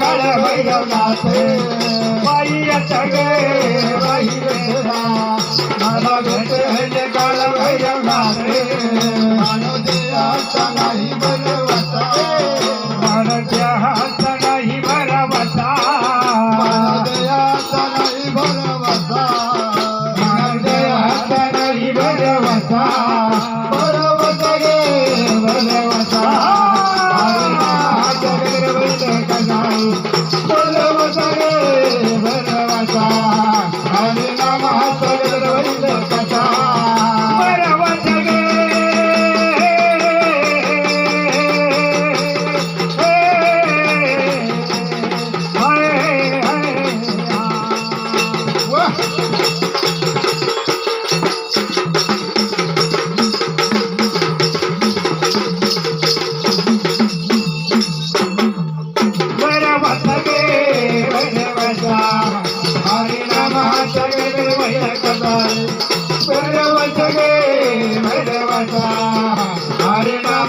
कळवयनाथे बाई तगे बाई मला भेट कळवयनाथे मानू देवाचा नाही बनव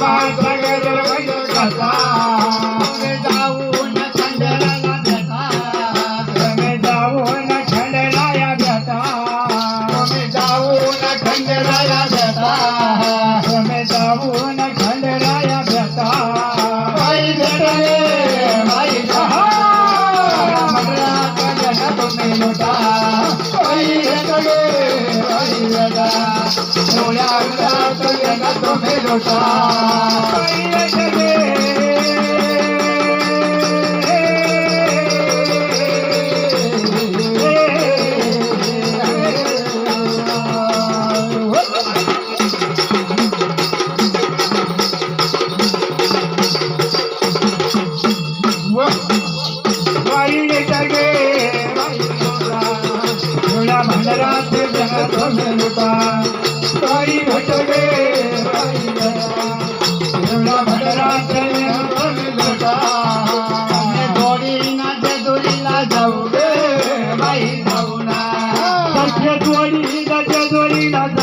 Bye. डोळ्या अंगात येणार मेलोसा भंडरा ते जगा तो मेलुता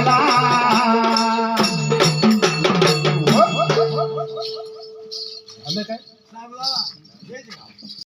मला